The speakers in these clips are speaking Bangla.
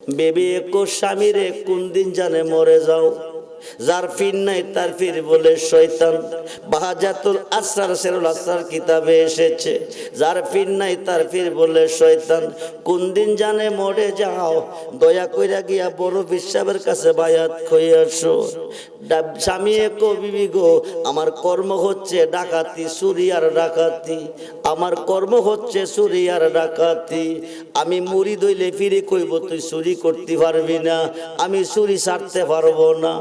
বেবি একুশ স্বামীরে কোন দিন জানে মরে যাও। যার ফির নাই, তার ফির বলে শয়তান। বাহাজাতুল আসরার সেরুল আসরার কিতাবে এসেছে। যার ফির নাই, তার ফির বলে শয়তান, কোন দিন জানে মরে যাও? দয়া কইরা গিয়া বড় বিশ্বাবের কাছে বায়াত কই আসো। স্বামী একো বিবি গো, আমার কর্ম হচ্ছে ডাকাতি, চুরি আর ডাকাতি। আমার কর্ম হচ্ছে চুরি আর ডাকাতি। আমি মুড়ি দইলে ফিরে কইব, তুই চুরি করতে পারবি না। আমি চুরি ছাড়তে পারব না।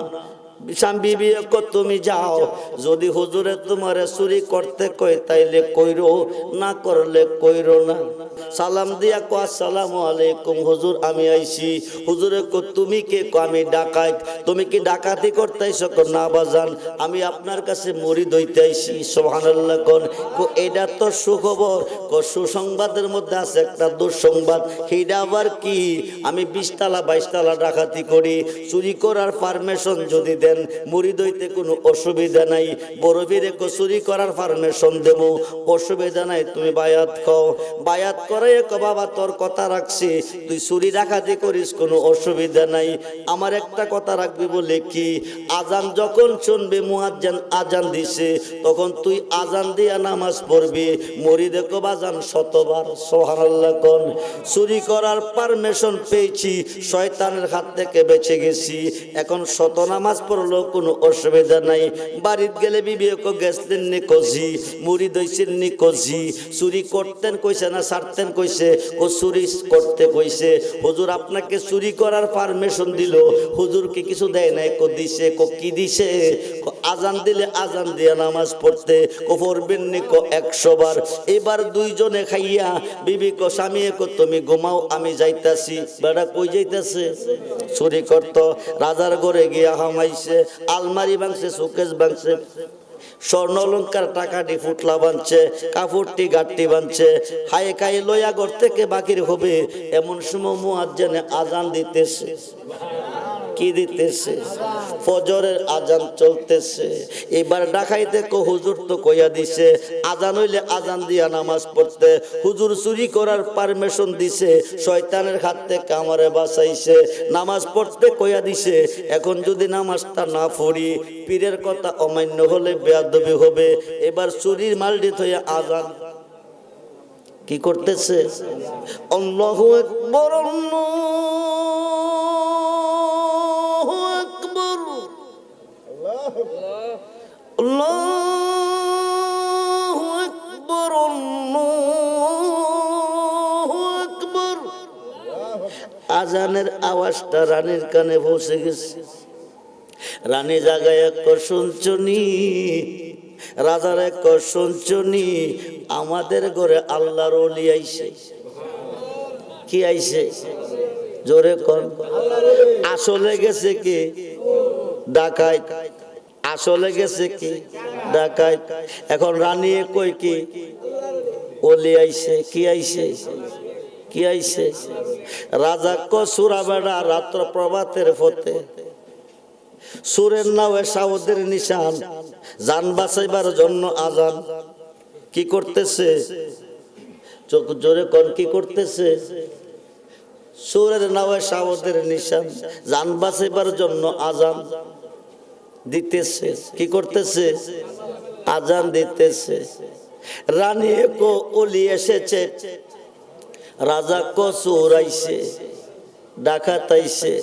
তুমি যাও। যদি হুজুরে তোমারে চুরি করতে কয়, তাইলে কইরো না, করলে কইরো না। সালাম দিয়া কো আসসালামু আলাইকুম হুজুর, আমি আইছি। হুজুরে কো তুমি কে? কো আমি ডাকাত। তুমি কি ডাকাতি করতে কো না বাজান, আমি আপনার কাছে মুড়ি দইতে আইছি। সুবহানাল্লাহ কোন। কো এটা তো সুখবর। কো সুসংবাদের মধ্যে আছে একটা দুঃসংবাদ। সেইটা আবার কি? আমি বিশতলা, বাইশতলা ডাকাতি করি। চুরি করার পারমিশন যদি দেন মুড়ি দইতে কোনো অসুবিধা নাই। বড় বীরে কো চুরি করার পারমিশন দেব অসুবিধা নাই, তুমি বায়াত খাও। বায়াত করে বাবা, তোর কথা রাখছি, তুই চুরি ডাকাতি করিস, কোনো অসুবিধা নাই। আমার একটা কথা রাখবি বলে কি, আজান যখন শুনবে, মুয়াজ্জান আজান দিছে, তখন তুই আজান দিয়া নামাজ পড়বি। মরি দেখো বাজান, শতবার সোহানাল্লাহ কোন চুরি করার পারমিশন পেয়েছি, শয়তানের হাত থেকে বেঁচে গেছি। এখন শত নামাজ পড়লেও কোনো অসুবিধা নাই। বাড়িতে গেলে বিবেক গেছলেন নি কজি, মুড়ি দইছেন নি কজি, চুরি করতেন কইছে না, ছাড়তেন কইছে ও চুরি করতে কইছে। হুজুর আপনাকে চুরি করার পারমিশন দিল হুজুর কি কিছু দেয় নাই, কো দিছে, কো কি দিছে? আজান দিলে আজান দিয়া নামাজ পড়তে, কো পড়বেন নি কো একশো বার। এবার দুইজনে খাইয়া বিবি কো স্বামী কো, তুমি ঘুমাও, আমি যাইতাছি। বেড়া কই যাইতাছে? চুরি করত, রাজার ঘরে গিয়া হামাইছে। আলমারি বানছে শোকেস বানছে স্বর্ণ অলঙ্কার টাকাটি ফুটলা বানছে, কাপড়টি গাঠটি বানছে, হায়ে কায়ে লয়া ঘর থেকে বাকির হবে, এমন সময় মুয়াজ্জানে আজান দিতেছে। কি দিতেছে, ফজরের আজান চলতেছে। এবার ডাকাইতে কো হুজুর তো কইয়া দিছে আজান হইলে আজান দিয়া নামাজ পড়তে। হুজুর চুরি করার পারমিশন দিছে, শয়তানের হাত থেকে আমারে বাঁচাইছে। নামাজ পড়তে কইয়া দিছে, এখন যদি নামাজটা না পড়ি, পীরের কথা অমান্য হলে বেয়াদবি হবে। এবার চুরির মালটি হইয়া আজান কি করতেছে? আল্লাহু আকবার আল্লাহু আকবার আজানের আওয়াজটা রানীর কানে পৌঁছে গেছে। রানী জাগায় এক শুনছনি রাজার এক শুনছনি আমাদের ঘরে আল্লাহর অলি আইছে। কি আইছে? জোরে কর আসলে গেছে কি? ডাকাই আসলে গেছে কি? ডাকাই। এখন রানী কই কি? অলি আইছে, কি আইছে? কি আইছে? রাজা ক সুরা বেড়া রাত্র প্রভাতের ফতে। সুরের নাওয়ে সাউদের নিশান, যান বাঁচাইবার জন্য আজান। কি করতেছে? চোখ জোরে কন, কি করতেছে? সুরের নাওয়ে সাউদের নিশান, যান বাঁচাইবার জন্য আজান। দিতেছে, কি করতেছে? আজান দিতেছে। রানী কো অলি এসেছে রাজা কো চোরাইছে, ডাকাতাইছে।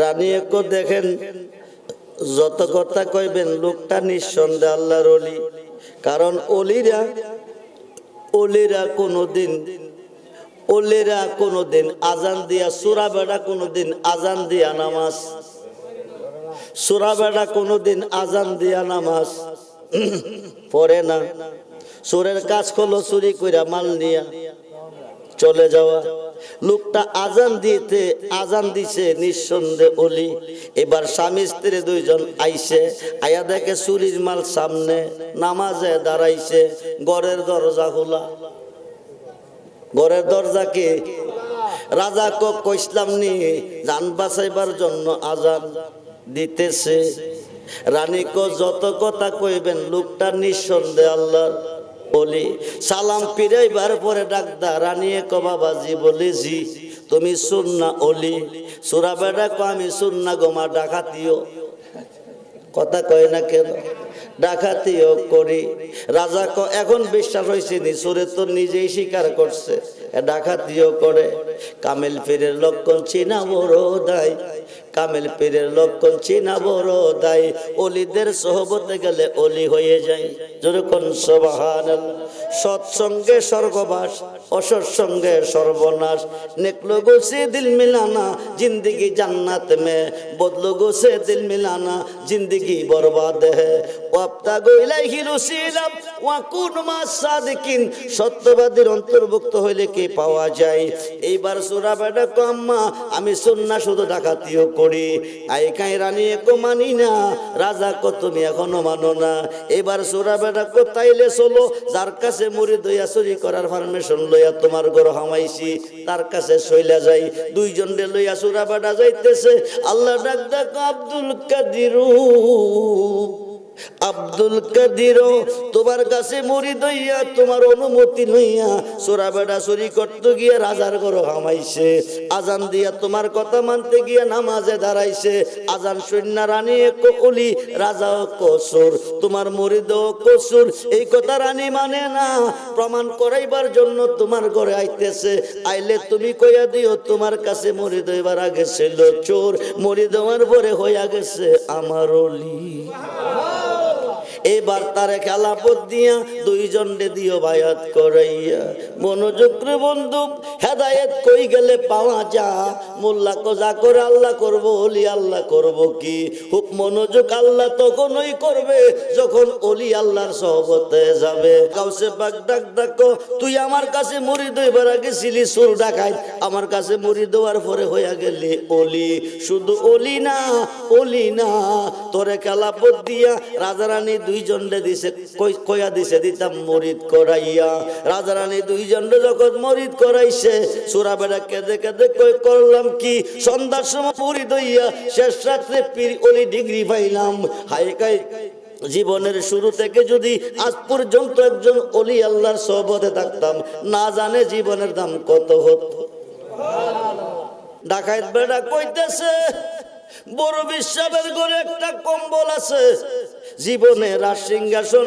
রানী কো দেখেন, যত কথা কইবেন, লোকটা নিঃসন্দেহ আল্লাহর অলি। কারণ অলিরা অলিরা কোনোদিন অলিরা কোনোদিন আজান দিয়া সুরা বেড়া কোনোদিন আজান দিয়া নামাজ সুরা বেড়া কোনোদিন আজান দিয়া নামাজ। পড়ে না। সুরের কাজ করল, চুরি কইরা মাল নিয়া চলে যাওয়া। লোকটা আজান দিতে, আজান দিছে নিঃসন্দেহ অলি। এবার স্বামী স্ত্রী দুইজন আইছে আয়া দেখে চুরির মাল সামনে নামাজে দাঁড়াইছে, ঘরের দরজা খোলা। ঘরের দরজা কি? রাজা কইসলাম নি যান বাঁচাইবার জন্য আজান। দিতেছে। রানী কো, যত কথা কইবেন, লোকটা নিঃসন্দেহ আল্লাহর বলি সালাম ফিরাইবার পরে ডাকদা রানিয়ে কবাবাজি বলে, জি, তুমি সুন্না অলি সুরা বেড়া কো, আমি সুন্না গোমা ডাকাতিও কথা কয় না কেন? ডাকাতিও করি। রাজা ক, এখন বিশ্বাস হয়েছে নি, সুরে তো নিজেই স্বীকার করছে। ডাকাতিও করে। কামেল ফিরের লক্ষণ চিনা বড় দায়। কামেল পীরের লক্ষণ চিনা বড় দায়? অলিদের সহবতে গেলে অলি হয়ে যায়। যেরকম সবাহান সৎসঙ্গে স্বর্গবাস, অসৎসঙ্গে সর্বনাশ। নেকলো গোসে দিল মিলানা, জিন্দিগি জান্নাত মে। বদলো গোসে দিল মিলানা, জিন্দিগি বরবাদ হে। ওয়াপ্তা গইলাই হিরুসিলাম ওয়াকুন মাসাদিকিন সত্যবাদীর অন্তর্ভুক্ত হইলে কি পাওয়া যায়? এইবার সুরা বেটা কম্মা আমি সুন্না শুধু ডাকাতিও করি। আই কাই রানী একো মানি না, রাজা কত তুমি এখনও মানো না। এবার সুরা বেটা কো তাইলে চলো, যার কাছে মুরিদ দইয়া চুরি করার পারমিশন লইয়া তোমার ঘর হামাইছি, তার কাছে সইলা যাই। দুইজন রে লইয়া সুরা বাডা যাইতেছে। আল্লাহ ডাক ডাক আব্দুল কাদিরু। আব্দুল কাদির তোমার কাছে মরি দইয়া তোমার অনুমতি লইয়া সোরা বেড়া চুরি করতে গিয়া রাজার ঘর হামাইছে। আজান দিয়া তোমার কথা মানতে গিয়া নামাজে দাঁড়াইছে। আজান শূন্য রানী কলি রাজা কসুর, তোমার মরিদ কসুর। এই কথা রানী মানে না, প্রমাণ করাইবার জন্য তোমার ঘরে আইতেছে। আইলে তুমি কইয়া দিও, তোমার কাছে মরি দইবার আগে ছিল চোর মরি দেওয়ার পরে হইয়া গেছে আমার অলি। এবার তারে খেলাপত দিয়া দুইজন দিও বায়াত করাইয়া, মনোযোগ বন্ধু, হেদায়েত কই গেলে পাওয়া যা? মোল্লা কজা করে আল্লাহ করব, অলি আল্লাহ করব কি? খুব মনোযোগ আল্লাহ তখনই করবে, যখন অলি আল্লাহর সহবতে যাবে। কাউসে বাগ ডাক ডাকো, তুই আমার কাছে মুড়ি দইবার আগে ছিলি সুর ডাকাই আমার কাছে মুড়ি দেওয়ার পরে হইয়া গেলি অলি। শুধু অলি না অলি না, তোরে খেলাপত দিয়া রাজারানী দুইজন রে দিছে কইয়া দিছে, দিতাম মরিদ করাইয়া। রাজারানী দুইজন রে যখন মরিদ করাইছে। সুরা বেড়া কেঁদে কেঁদে কই করলাম কি? সন্ধ্যার সময় মরিদ হইয়া শেষ রাত্রে পীর অলি ডিগ্রি পাইলাম। হাই কাই জীবনের শুরু থেকে যদি আজ পর্যন্ত একজন অলি আল্লাহর সহবতে থাকতাম, না জানে জীবনের দাম কত হতো। ডাকাইত বেড়া কইতেছে, বড় বিশ্বাবের ঘরে একটা কম্বল আছে। জীবনে রাজ সিংহাসন।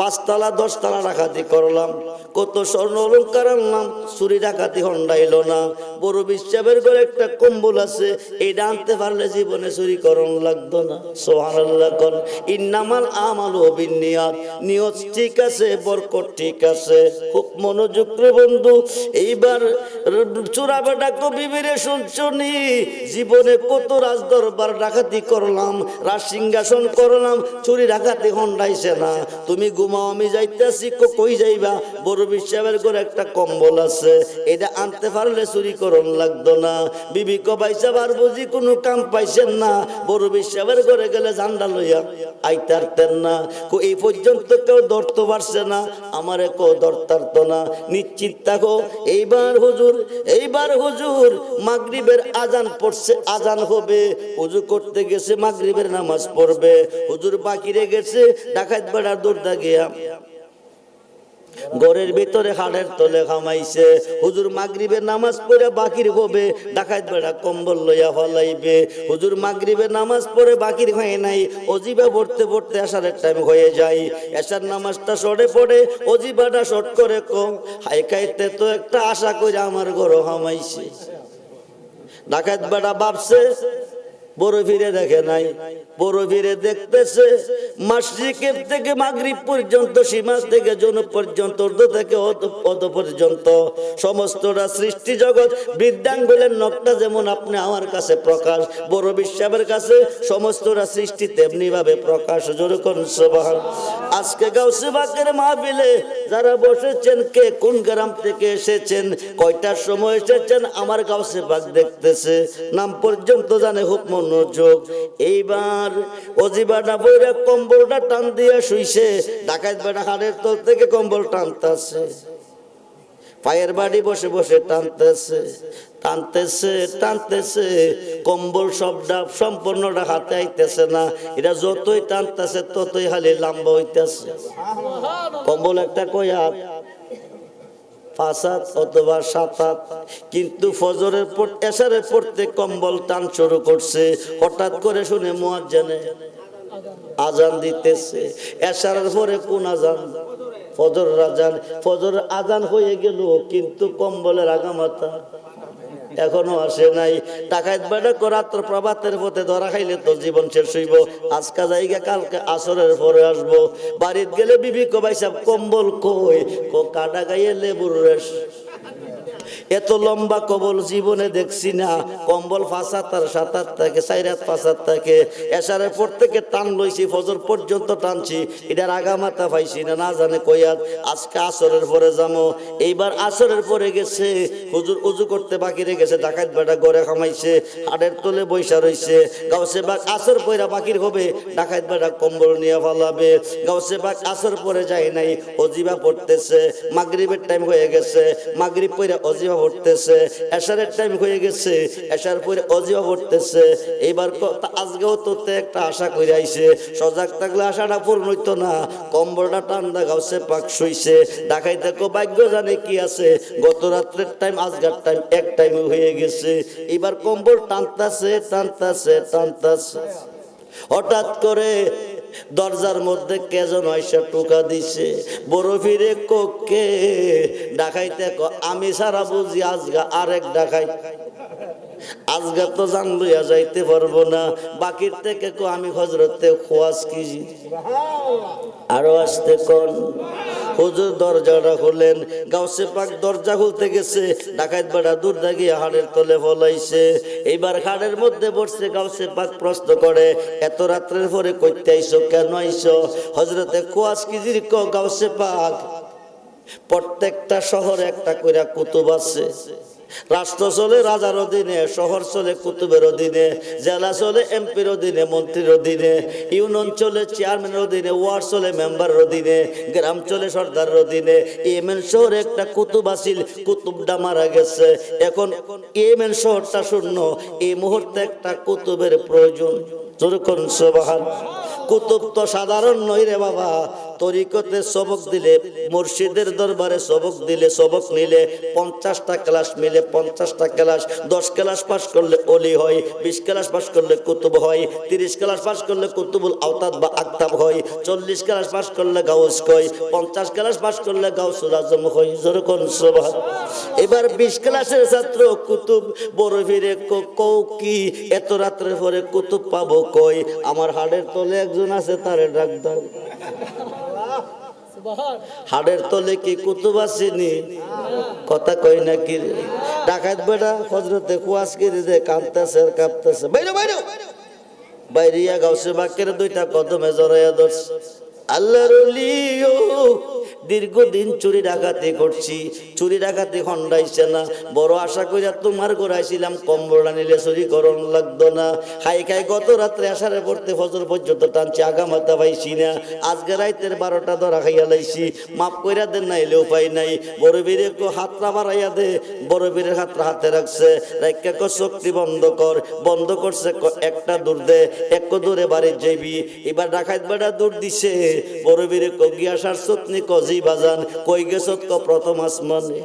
পাঁচতলা, দশতলা ডাকাতি করলাম। কত স্বর্ণ অলঙ্কার আনলাম চুরি ডাকাতি হন্ডাইল না। বড় বিশ্বাবের ঘরে একটা কম্বল আছে এইটা আনতে পারলে জীবনে চুরি করণ লাগতো না। সোহানাল্লাহ কর ইন্নামাল আমাল অবিনিয়াত নিয়ত ঠিক আছে, বরকত ঠিক আছে। খুব মনোযোগ রে বন্ধু, এইবার চূড়া বেটা কবি বেড়ে শুনছনি? জীবনে কত রাজ দরবার ডাকাতি করলাম, রাজ সিংহাসন করলাম, চুরি ডাকাতি হন্ডাইছে না। তুমি ঘুমাও আমি যাইতেছি কই যাইবা? বড় বিশ্বাবের করে একটা কম্বল আছে। এটা আনতে পারলে চুরি করন লাগতো না। বিবি কবাইসা বার বুঝি কোনো কাম পাইছেন না। বড় বিশ্বাবের করে গেলে ঝান্ডা লইয়া আইতারতেন না। কো এই পর্যন্ত কেউ ধরতে পারছে না। আমারে কো ধরতারতো না। নিশ্চিত থাকো, এইবার হুজুর এইবার হুজুর, মাগরিবের আজান পড়ছে, আজান হবে। হুজুর করতে গেছে, মাগরিবের নামাজ পড়বে। হুজুর বাকিরে গেছে, ডাকাত বেড়ার দৌড়দা গিয়া ঘরের ভিতরে হাড়ের তলে খামাইছে হুজুর মাগরিবের নামাজ পড়ে বাকির হবে ডাকাত বেড়া কম্বল লইয়া ফলাইবে। হুজুর মাগরিবের নামাজ পড়ে বাকির হয় নাই। অজিবা পড়তে পড়তে আসারের টাইম হয়ে যায়। এসার নামাজটা সরে পড়ে, অজিবাটা শর্ট করে কম। হাই খাইতে তো একটা আশা করে আমার ঘর হামাইছে ডাকাত বেড়া ভাবছে বড় ফিরে দেখে নাই। বড় ফিরে দেখতেছে মাসিকের থেকে মাগরিব পর্যন্ত সীমাস থেকে জন পর্যন্ত অর্ধ থেকে অত- পর্যন্ত সমস্তটা সৃষ্টি জগৎ বৃদ্ধাঙ্গুলের নকটা যেমন আপনি আমার কাছে প্রকাশ, বড় বিশ্বাবের কাছে সমস্তটা সৃষ্টি তেমনি ভাবে প্রকাশ যেরকম সবাহান। আজকে গাউসে বাকের মাহবিলে যারা বসেছেন, কে কোন গ্রাম থেকে এসেছেন, কয়টার সময় এসেছেন, আমার গাউসে বাগ দেখতেছে। নাম পর্যন্ত জানে খুব মনোযোগ। এইবার অজিবাটা বইরা কম্বলটা টান দিয়া শুইছে। ডাকাত বেটা হাড়ের তল থেকে কম্বল টানতাছে। পায়ের বাড়ি বসে বসে টানতেছে টানতেছে টানতেছে। কম্বল সবটা সম্পূর্ণটা হাতে আইতেছে না। এটা যতই টানতেছে ততই হালি লম্বা হইতেছে। কম্বল একটা কই হাত অথবা সাতাত। কিন্তু ফজরের এসারে পড়তে কম্বল টান শুরু করছে। হঠাৎ করে শুনে মোয়াজ্জানে আজান দিতেছে। এসারের পরে কোন আজান? ফজর আজান। ফজর আজান হয়ে গেল, কিন্তু কম্বলের আগামাতা এখনও আসে নাই। টাকায় বেড়ে রাত্র প্রভাতের পথে ধরা খাইলে তো জীবন শেষ হইব। আজকা জায়গা কালকে আসরের পরে আসব। বাড়িতে গেলে বিবি কবাই সাহেব, কম্বল কই? কাটা গাইয়ে লেবুর রেশ এত লম্বা কবল জীবনে দেখছি না। কম্বল ফাঁসাতার সাতার থাকে, সাইরাত ফাঁসার থাকে। এসারের পর থেকে টান লইছি, ফজর পর্যন্ত টানছি। এটার আগামাতা পাইছি না না জানে কইয়াত আজকে আসরের পরে যাব এইবার আসরের পরে গেছে। হুজুর উজু করতে বাকি রে গেছে ডাকাত বেটা গড়ে খামাইছে হাড়ের তলে বৈশা রইছে। গাউসে বাগ আসর পয়রা বাকির হবে, ডাকাত বেটা কম্বল নিয়ে ফালাবে। গাউসে বাগ আসর পরে যায় নাই, অজিবা পড়তেছে। মাগরিবের টাইম হয়ে গেছে। মাগরিব পয়রা অজিবা পড়তেছে, এশারের টাইম হয়ে গেছে, এশার পরে অজিবা পড়তেছে। এইবার আজকেও তো একটা আশা করে আইছে, সজাগ থাকলে আশাটা পূর্ণ হইতো না। কম্বলটা ঠান্ডা গাউসে পাক শুইছে। ডাকাইতে দেখো, ভাগ্য জানে কি আছে। গত রাত্রের টাইম আজকের টাইম এক টাইম হয়ে গেছে। এবার কম্বল টানতাছে টানতাছে টানতাছে। হঠাৎ করে দরজার মধ্যে কেজন আইসা টোকা দিছে। বড় ফিরে কোকে ডাকাইতে ক আমি সারা বুঝি আজগা আরেক ডাকাই। আজগা তো জান লইয়া যাইতে পারব না। বাকির থেকে কো আমি হজরতে খোয়াজ কি? আরও আসতে কোন। হুজুর দরজাটা খুললেন গাউসে পাক দরজা খুলতে গেছে, ডাকাত বেড়া দূর দাগিয়ে হাড়ের তলে ফলাইছে। এইবার হাড়ের মধ্যে বসছে গাউসে পাক প্রশ্ন করে, এত রাত্রের পরে করতে আইসো কেন আইসো? হজরতে কোয়াস কিজির ক গাউসে পাক? প্রত্যেকটা শহরে একটা কইরা কুতুব আছে। রাষ্ট্র চলে, রাজার অধীনে, শহর চলে, কুতুবের অধীনে, জেলা চলে, এমপির অধীনে, মন্ত্রীর অধীনে, ইউনিয়ন চলে, চেয়ারম্যানের অধীনে, ওয়ার্ড চলে, মেম্বারের অধীনে, গ্রাম চলে, সর্দারের অধীনে, ইয়েমেন শহরে একটা কুতুব আসিল কুতুবটা মারা গেছে। এখন ইয়েমেন শহরটা শূন্য, এই মুহূর্তে একটা কুতুবের প্রয়োজন। কুতুব তো সাধারণ নই রে বাবা তরিকতে সবক দিলে, মুর্শিদের দরবারে সবক দিলে সবক নিলে, পঞ্চাশটা ক্লাস মিলে পঞ্চাশটা ক্লাস, দশ ক্লাস পাস করলে অলি হয়, বিশ ক্লাস পাস করলে কুতুব হয়, তিরিশ ক্লাস পাস করলে কুতুবুল আওতাদ বা আক্তাব হয়, চল্লিশ ক্লাস পাস করলে গাউস কয়, পঞ্চাশ ক্লাস পাস করলে গাউসুল আজম হয় যেরকম সভা এবার বিশ ক্লাসের ছাত্র কুতুব, বড় ফিরে কৌ কি, এত রাত্রে পরে কুতুব পাবো কই? আমার হাড়ের তলে একজন আছে, তারে ডাক দাও। হাড়ের তলে কি কুতুব আসেনি? কথা কই না কি ডাকাত বেড়া হজরতে কুয়াশ কিনে দে কাঁদতেছে আর কাঁপতেছে। বাইরে বাইরে। বাইরিয়া গাউসে বাক্যের দুইটা কদমে জড়াইয়া ধরছে। আল্লাহর দীর্ঘদিন চুরি ডাকাতি করছি, চুরি ডাকাতি খন্ডাইছে না। বড় আশা করিয়া তোমার ঘুরাইছিলাম, কম্বলটা নিলে চুরি করণ লাগতো না। খাই খাই, গত রাত্রে আসারে পড়তে ফজর পর্যন্ত টানছি আগা আগামাতা পাইছি না। আজকে রাইতের বারোটা ধরা খাইয়া লাইছি, মাফ কইরা দেন না এলে উপায় নাই। বড় বীরে কো হাতটা বাড়াইয়া দে, বড় বীরের হাতটা হাতে রাখছে। রাইকা কো শক্তি বন্ধ কর, বন্ধ করছে একটা দূর দে, এক দূরে বাড়ির যাইবি। এবার ডাকাত বেড়া দূর দিছে। বড় বীরে কো গিয়া সার সতনি কজি বাজান, কই গেছত ক প্রথম আসমানে?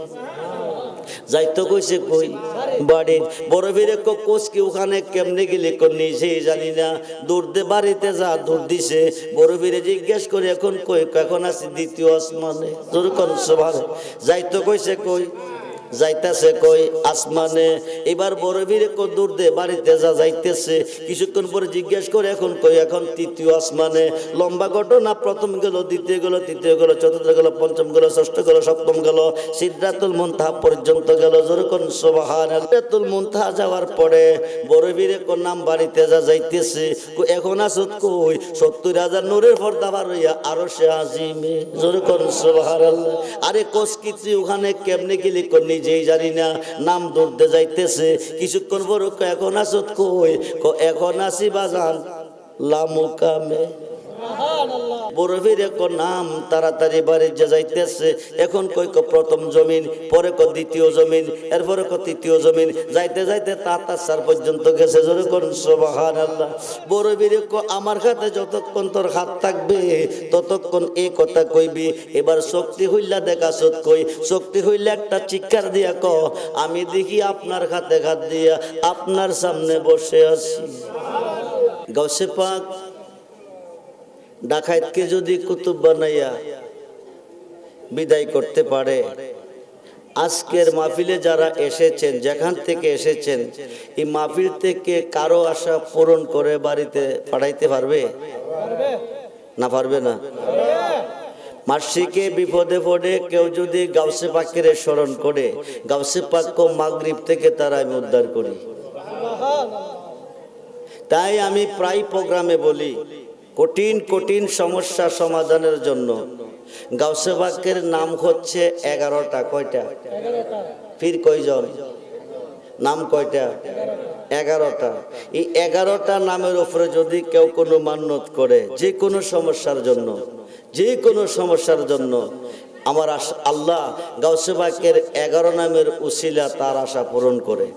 যাইতো কইছে কই? বড় বীরে কো কোচ কি ওখানে কেমনে গেলে কো নিজেই জানি না। দূর দে বাড়িতে যা দূর দিছে বড় বীরে জিজ্ঞেস করে এখন কই এখন আছি দ্বিতীয় আসমানে? তোর কোন সবার। যাইতো কইছে কই? যাইতেছে কই? আসমানে। এবার বড় কো দূর দে বাড়িতে যা যাইতেছে। কিছুক্ষণ পরে জিজ্ঞেস করে, এখন কই? এখন তৃতীয় আসমানে। লম্বা ঘটনা, প্রথম গেল, দ্বিতীয় গেল, তৃতীয় গেল, চতুর্থ গেল, পঞ্চম গেল, ষষ্ঠ গেল, সপ্তম গেল। সিদ্ধাতুল মুনতাহা পর্যন্ত গেল। যেরকম সোবাহান সিদ্ধাতুল মুনতাহা যাওয়ার পরে বড় বীরে কো নাম বাড়িতে যা যাইতেছে। এখন আসত কই? সত্তর হাজার নূরের পর দাবার হইয়া আরও সে আজিমে। যেরকম সোবাহার আরে কোস কিছু ওখানে কেমনে গেলি কো নিজেই জানি না, নাম ধরতে যাইতেছে। কিছুক্ষণ বড় এখন আসত কই? এখন আসি বাজান, লামুকামে। বরফির নাম তাড়াতাড়ি বাড়ি যে যাইতেছে। এখন কই প্রথম জমিন পরে কো দ্বিতীয় জমিন এরপরে কো তৃতীয় জমিন। যাইতে যাইতে তাতাসার পর্যন্ত গেছে জোরে করুন সুবহান আল্লাহ বরফির আমার হাতে যতক্ষণ তোর হাত থাকবে ততক্ষণ এই কথা কইবি। এবার শক্তি হইলা দেখা সত কই শক্তি হইলে একটা চিৎকার দিয়া ক আমি দেখি আপনার হাতে হাত দিয়া আপনার সামনে বসে আছি। গৌসে পাক ডাকাইতকে যদি কুতুব বানাইয়া বিদায় করতে পারে, আজকের মাহফিলে যারা এসেছেন, যেখান থেকে এসেছেন, এই মাহফিল থেকে কারও আশা পূরণ করে বাড়িতে পাঠাইতে পারবে? না পারবে না? মাসিকে বিপদে পড়ে কেউ যদি গাউসে পাকের স্মরণ করে, গাউসে পাক্য মাগরিব থেকে তারা আমি উদ্ধার করি। তাই আমি প্রায় প্রোগ্রামে বলি কঠিন কঠিন সমস্যা সমাধানের জন্য। গাউসে বাক্যের নাম হচ্ছে এগারোটা, কয়টা? ফির কয়জন? নাম কয়টা? এগারোটা। এই এগারোটা নামের উপরে যদি কেউ কোনো মান্যত করে, যে কোনো সমস্যার জন্য, যে কোনো সমস্যার জন্য, আমার আল্লাহ গাউসে বাক্যের এগারো নামের উসিলা তার আশা পূরণ করে।